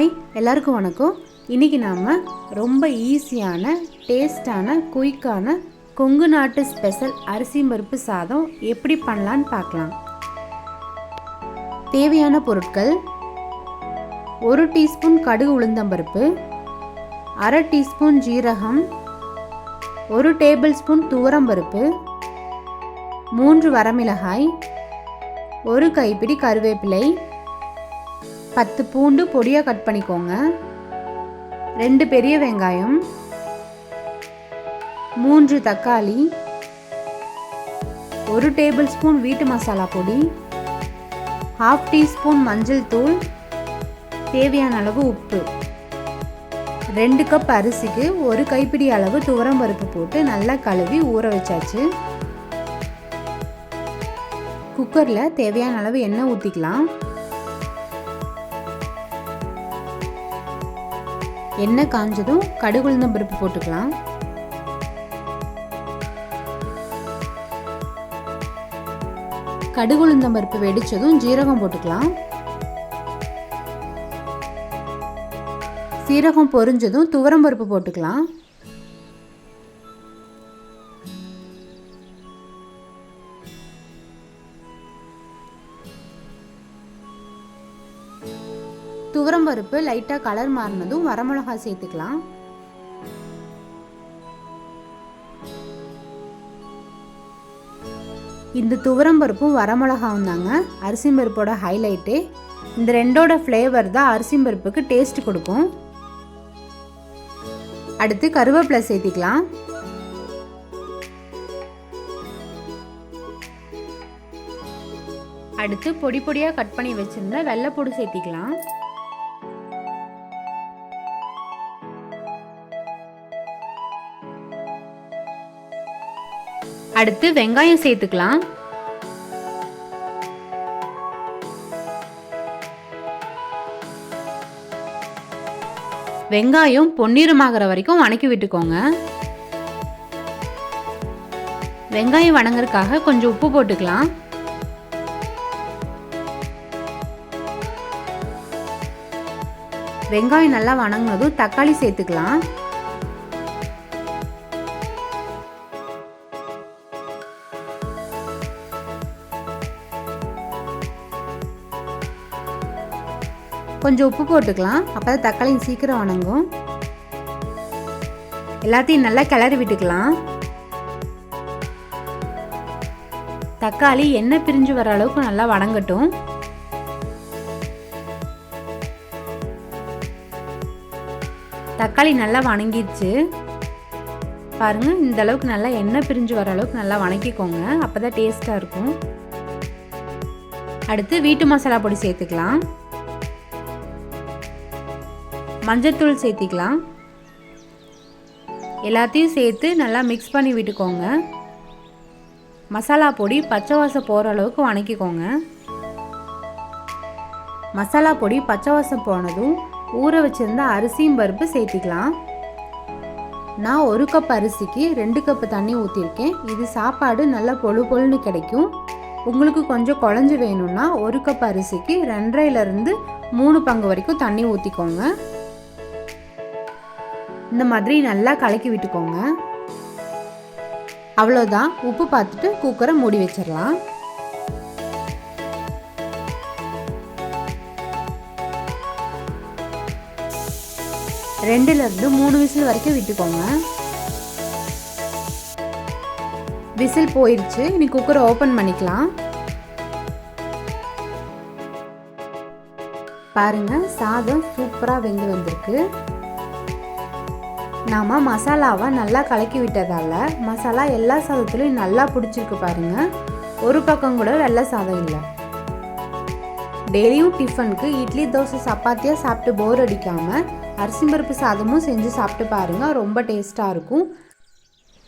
Hi எல்லாருக்கும் வணக்கம். இன்றைக்கி நாம் ரொம்ப ஈஸியான டேஸ்டான குயிக்கான கொங்கு நாட்டு ஸ்பெஷல் அரிசி பருப்பு சாதம் எப்படி பண்ணலான்னு பார்க்கலாம். தேவையான பொருட்கள் ஒரு டீஸ்பூன் கடுகு உளுந்தம்பருப்பு அரை டீஸ்பூன் ஜீரகம் ஒரு டேபிள் ஸ்பூன் துவரம்பருப்பு மூன்று வரமிளகாய் ஒரு கைப்பிடி கருவேப்பிலை பத்து பூண்டு பொடியாக கட் பண்ணிக்கோங்க. ரெண்டு பெரிய வெங்காயம். மூன்று தக்காளி. ஒரு டேபிள் ஸ்பூன் வீட்டு மசாலா பொடி. ஹாஃப் டீஸ்பூன் மஞ்சள் தூள். தேவையான அளவு உப்பு. ரெண்டு கப் அரிசிக்கு ஒரு கைப்பிடி அளவு துவரம் பருப்பு போட்டு நல்லா கழுவி ஊற வச்சாச்சு. குக்கரில் தேவையான அளவு எண்ணெய் ஊற்றிக்கலாம் எண்ணெய் காஞ்சதும் கடுகு உளுந்தம் பருப்பு போட்டுக்கலாம். கடுகு உளுந்தம் பருப்பு வெடிச்சதும் ஜீரகம் போட்டுக்கலாம். சீரகம் பொரிஞ்சதும் துவரம் பருப்பு போட்டுக்கலாம். துவரம் பருப்பு லைட்டாக கலர் மாறினதும் வரமிளகாய் சேர்த்துக்கலாம். இந்த துவரம் பருப்பும் வரமிளகாவும் தாங்க. அரிசி பருப்போட ஹைலைட்டு இந்த ரெண்டோட ஃப்ளேவர் தான் அரிசி பருப்புக்கு டேஸ்ட் கொடுக்கும். அடுத்து கருவேப்பிலை சேர்த்திக்கலாம். அடுத்து பொடி பொடியாக கட் பண்ணி வச்சிருந்த வெள்ளைப்பூடு சேர்த்திக்கலாம். அடுத்து வெங்காயம் சேர்த்துக்கலாம். வெங்காயம் பொன்னிறமாகிற வரைக்கும் வணக்கி விட்டுக்கோங்க. வெங்காயம் வணங்குறதுக்காக கொஞ்சம் உப்பு போட்டுக்கலாம். வெங்காயம் நல்லா வணங்கினதும் தக்காளி சேர்த்துக்கலாம். கொஞ்சம் உப்பு போட்டுக்கலாம். அப்போ தான் தக்காளியும் சீக்கிரம் வணங்கும். எல்லாத்தையும் நல்லா கிளறி விட்டுக்கலாம். தக்காளி எண்ணெய் பிரிஞ்சு வர அளவுக்கு நல்லா வணங்கட்டும். தக்காளி நல்லா வணங்கிடுச்சு. பாருங்கள் இந்த அளவுக்கு நல்லா எண்ணெய் பிரிஞ்சு வர அளவுக்கு நல்லா வணக்கிக்கோங்க. அப்போ தான் டேஸ்ட்டாக இருக்கும். அடுத்து வீட்டு மசாலா பொடி சேர்த்துக்கலாம். மஞ்சத்தூள் சேர்த்திக்கலாம். எல்லாத்தையும் சேர்த்து நல்லா மிக்ஸ் பண்ணி விட்டுக்கோங்க. மசாலா பொடி பச்சை வாசம் போகிற அளவுக்கு வணக்கிக்கோங்க. மசாலா பொடி பச்சை வாசம் போனதும் ஊற வச்சுருந்த அரிசியும் பருப்பு சேர்த்திக்கலாம். நான் ஒரு கப் அரிசிக்கு ரெண்டு கப்பு தண்ணி ஊற்றிருக்கேன் இது சாப்பாடு நல்லா பொழு பொழுன்னு கிடைக்கும். உங்களுக்கு கொஞ்சம் குழஞ்சி வேணும்னா ஒரு கப் அரிசிக்கு ரெண்டரைலேருந்து மூணு பங்கு வரைக்கும் தண்ணி ஊற்றிக்கோங்க இந்த மாதிரி நல்லா கலக்கி விட்டுக்கோங்க. அவ்வளோதான் உப்பு பார்த்துட்டு குக்கரை மூடி வச்சிடலாம். ரெண்டுலேருந்து மூணு விசில் வரைக்கும் விட்டுக்கோங்க. விசில் போயிடுச்சு இனி குக்கரை ஓப்பன் பண்ணிக்கலாம். பாருங்கள் சாதம் சூப்பராக வெந்து வந்திருக்கு. நாம் மசாலாவை நல்லா கலக்கி விட்டதால் மசாலா எல்லா சாதத்துலேயும் நல்லா பிடிச்சிருக்கு பாருங்கள் ஒரு பக்கம் கூட வெள்ளை சாதம் இல்லை. டெய்லியும் டிஃபனுக்கு இட்லி தோசை சப்பாத்தியாக சாப்பிட்டு போர் அடிக்காமல் அரிசி பருப்பு சாதமும் செஞ்சு சாப்பிட்டு பாருங்கள் ரொம்ப டேஸ்ட்டாக இருக்கும்.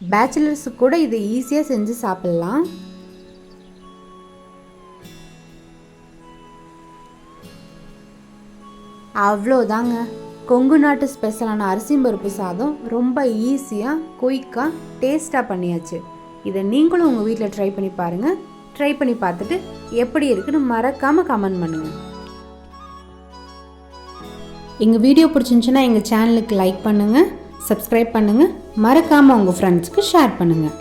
பேச்சுலர்ஸுக்கு கூட இதை ஈஸியாக செஞ்சு சாப்பிட்லாம். அவ்வளோதாங்க. கொங்கு நாட்டு ஸ்பெஷலான அரிசி பருப்பு சாதம் ரொம்ப ஈஸியாக குயிக்காக டேஸ்ட்டாக பண்ணியாச்சு. இதை நீங்களும் உங்கள் வீட்டில் ட்ரை பண்ணி பாருங்கள் ட்ரை பண்ணி பார்த்துட்டு எப்படி இருக்குன்னு மறக்காமல் கமெண்ட் பண்ணுங்கள் எங்கள் வீடியோ பிடிச்சிருந்துச்சுன்னா எங்கள் சேனலுக்கு லைக் பண்ணுங்கள் சப்ஸ்கிரைப் பண்ணுங்கள் மறக்காமல் உங்கள் ஃப்ரெண்ட்ஸ்க்கு ஷேர் பண்ணுங்கள்